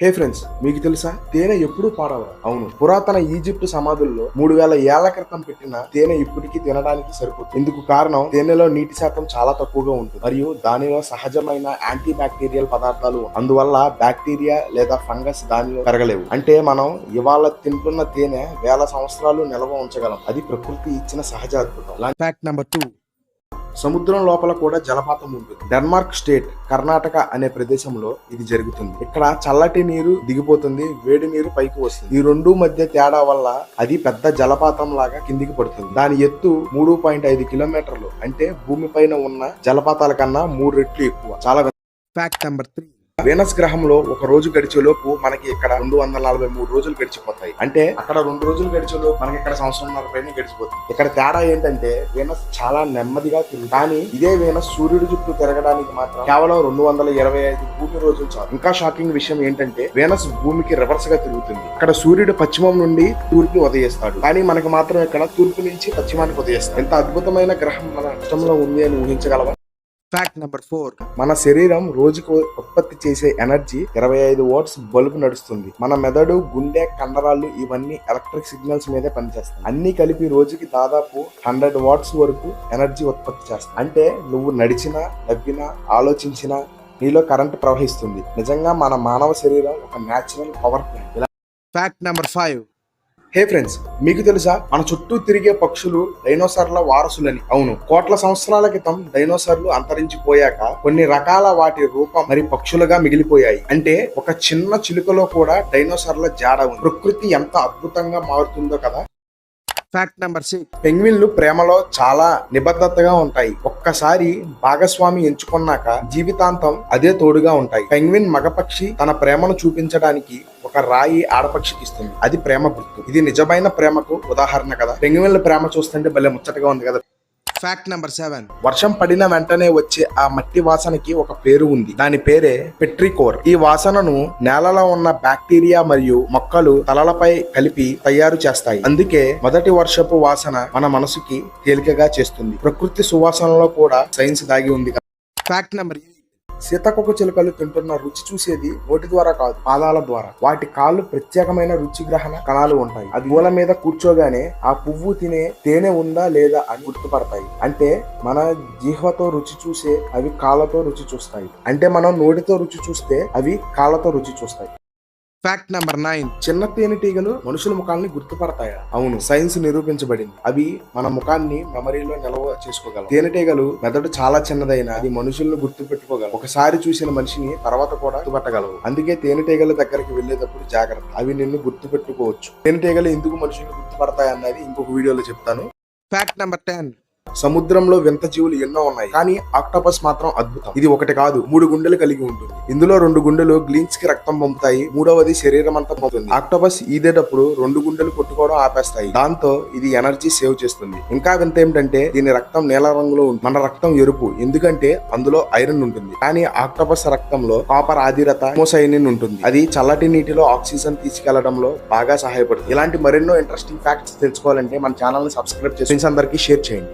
హే friends మీకు తెలుసా? తేనె ఎప్పుడూ పాడవదు. అవును. పురాతన ఈజిప్ట్ సమాధుల్లో మూడు వేల ఏళ్ళ క్రితం పెట్టిన తేనె ఇప్పటికీ తినడానికి సరిపోతుంది ఇందుకు కారణం తేనెలో నీటి శాతం చాలా తక్కువగా ఉంటుంది. మరియు దానిలో సహజమైన యాంటీ బ్యాక్టీరియల్ పదార్థాలు అందువల్ల బ్యాక్టీరియా లేదా ఫంగస్ దానిలో పెరగలేవు. అంటే మనం ఇవాళ తింటున్న తేనె వేల సంవత్సరాలు నిల్వ ఉంచగలం. అది ప్రకృతి ఇచ్చిన సహజ అద్భుతం. ఫ్యాక్ట్ నెంబర్ టూ సముద్రం లోపల కూడా జలపాతం ఉంటుంది. డెన్మార్క్ స్టేట్ కర్ణాటక అనే ప్రదేశంలో ఇది జరుగుతుంది. ఇక్కడ చల్లటి నీరు దిగిపోతుంది వేడి నీరు పైకి వస్తుంది. ఈ రెండు మధ్య తేడా వల్ల అది పెద్ద జలపాతం లాగా కిందికి పడుతుంది. దాని ఎత్తు మూడు పాయింట్ ఐదు కిలోమీటర్లు. అంటే భూమి పైన ఉన్న జలపాతాల కన్నా మూడు రెట్లు ఎక్కువ. చాలా ఫ్యాక్ట్ నెంబర్ త్రీ వీనస్ గ్రహంలో ఒక రోజు గడిచేలోపు మనకి ఇక్కడ రెండు వందల నలభై మూడు రోజులు గడిచిపోతాయి. అంటే అక్కడ రెండు రోజులు గడిచేలోపు మనకి ఇక్కడ సంవత్సరంన్నర పైన గడిచిపోతుంది. ఇక్కడ తేడా ఏంటంటే వీనస్ చాలా నెమ్మదిగా తిరుగుతుంది. కానీ ఇదే వీనస్ సూర్యుడి చుట్టూ తిరగడానికి మాత్రం కేవలం రెండు వందల ఇరవై ఐదు భూమి రోజులు చాలు. ఇంకా షాకింగ్ విషయం ఏంటంటే వీనస్ భూమికి రివర్స్గా తిరుగుతుంది. ఇక్కడ సూర్యుడు పశ్చిమం నుండి తూర్పు ఉదయిస్తాడు. కానీ మనకి మాత్రం ఇక్కడ తూర్పు నుంచి పశ్చిమానికి ఉదయిస్తాడు. ఎంత అద్భుతమైన గ్రహం మన ఇష్టంలో ఉంది అని ఊహించగలవా? ఫ్యాక్ట్ నెంబర్ ఫోర్ మన శరీరం రోజుకు ఉత్పత్తి చేసే ఎనర్జీ ఇరవై ఐదు వాట్స్ బల్బు నడుస్తుంది. మన మెదడు గుండె కండరాలు ఇవన్నీ ఎలక్ట్రిక్ సిగ్నల్స్ మీదే పనిచేస్తాయి. అన్ని కలిపి రోజుకి దాదాపు హండ్రెడ్ వాట్స్ వరకు ఎనర్జీ ఉత్పత్తి చేస్తాయి. అంటే నువ్వు నడిచినా నవ్వినా ఆలోచించినా నీలో కరెంట్ ప్రవహిస్తుంది. నిజంగా మన మానవ శరీరం ఒక న్యాచురల్ పవర్ ప్లాంట్ ఇలా fact number five hey friends మీకు తెలుసా? మన చుట్టూ తిరిగే పక్షులు డైనోసార్ల వారసులని. అవును కోట్ల సంవత్సరాల క్రితం డైనోసార్లు అంతరించిపోయాక కొన్ని రకాల వాటి రూపం మరి పక్షులుగా మిగిలిపోయాయి. అంటే ఒక చిన్న చిలుకలో కూడా డైనోసార్ల జాడ ఉంది. ప్రకృతి ఎంత అద్భుతంగా మారుతుందో కదా? ఫ్యాక్ట్ నెంబర్ సిక్స్ పెంగ్విన్లు ప్రేమలో చాలా నిబద్ధతగా ఉంటాయి. ఒక్కసారి భాగస్వామి ఎంచుకున్నాక జీవితాంతం అదే తోడుగా ఉంటాయి. పెంగ్విన్ మగపక్షి తన ప్రేమను చూపించడానికి ఒక రాయి ఆడపక్షికి ఇస్తుంది. అది ప్రేమ గుర్తు. ఇది నిజమైన ప్రేమకు ఉదాహరణ కదా. పెంగ్విన్ల ప్రేమ చూస్తుంటే భలే ముచ్చటగా ఉంది కదా. ఫ్యాక్ట్ నెంబర్ సెవెన్ వర్షం పడిన వెంటనే వచ్చే ఆ మట్టి వాసనకి ఒక పేరు ఉంది. దాని పేరే పెట్రికోర్. ఈ వాసనను నేలలో ఉన్న బ్యాక్టీరియా మరియు మొక్కలు తలలపై కలిపి తయారు చేస్తాయి. అందుకే మొదటి వర్షపు వాసన మన మనసుకి తేలికగా చేస్తుంది. ప్రకృతి సువాసనలో కూడా సైన్స్ దాగి ఉంది. ఫ్యాక్ట్ నెంబర్ సీతాకొక చిలుకలు తింటున్న రుచి చూసేది నోటి ద్వారా కాదు పాదాల ద్వారా. వాటి కాళ్ళు ప్రత్యేకమైన రుచి గ్రహణ కణాలు ఉంటాయి. అది మూల మీద కూర్చోగానే ఆ పువ్వు తినే తేనె ఉందా లేదా అని గుర్తుపడతాయి. అంటే మన జీహ్వతో రుచి చూసే అవి కాళ్ళతో రుచి చూస్తాయి. అంటే మనం నోటితో రుచి చూస్తే అవి కాళ్ళతో రుచి చూస్తాయి. ఫ్యాక్ట్ నెంబర్ నైన్ చిన్న తేనెటీగలు మనుషుల ముఖాన్ని గుర్తుపడతాయా? అవును. సైన్స్ నిరూపించబడింది. అవి మన ముఖాన్ని మెమరీలో నిల్వ చేసుకోగలవు. తేనెటీగలు మెదడు చాలా చిన్నదైన అది మనుషులను గుర్తు పెట్టుకోగలవు ఒకసారి చూసిన మనిషిని తర్వాత కూడా గుర్తుపట్టగలవు. అందుకే తేనెటీగల దగ్గరికి వెళ్ళేటప్పుడు జాగ్రత్త. అవి నిన్ను గుర్తు పెట్టుకోవచ్చు తేనెటీగలు ఎందుకు మనుషులను గుర్తుపడతాయి అన్నది ఇంకొక వీడియోలో చెప్తాను. ఫ్యాక్ట్ నెంబర్ టెన్ సముద్రంలో వింత జీవులు ఎన్నో ఉన్నాయి. కానీ ఆక్టోపస్ మాత్రం అద్భుతం. ఇది ఒకటి కాదు మూడు గుండెలు కలిగి ఉంటుంది. ఇందులో రెండు గుండెలు గ్లీన్స్కి రక్తం పంపుతాయి మూడవది శరీరం అంతా పంపుతుంది. ఆక్టోపస్ ఈదేటప్పుడు రెండు గుండెలు కొట్టుకోవడం ఆపేస్తాయి. దాంతో ఇది ఎనర్జీ సేవ్ చేస్తుంది. ఇంకా వింత ఏమిటంటే దీని రక్తం నీల రంగులో ఉంటుంది. మన రక్తం ఎరుపు ఎందుకంటే అందులో ఐరన్ ఉంటుంది. కానీ ఆక్టోపస్ రక్తంలో కాపర్ ఆదిరత మోసైనిన్ ఉంటుంది. అది చల్లటి నీటిలో ఆక్సిజన్ తీసుకెళ్ళడంలో బాగా సహాయపడుతుంది. ఇలాంటి మరెన్నో ఇంట్రెస్టింగ్ ఫ్యాక్ట్స్ తెలుసుకోవాలంటే మన ఛానల్ని సబ్స్క్రైబ్ చేసి అందరికీ షేర్ చేయండి.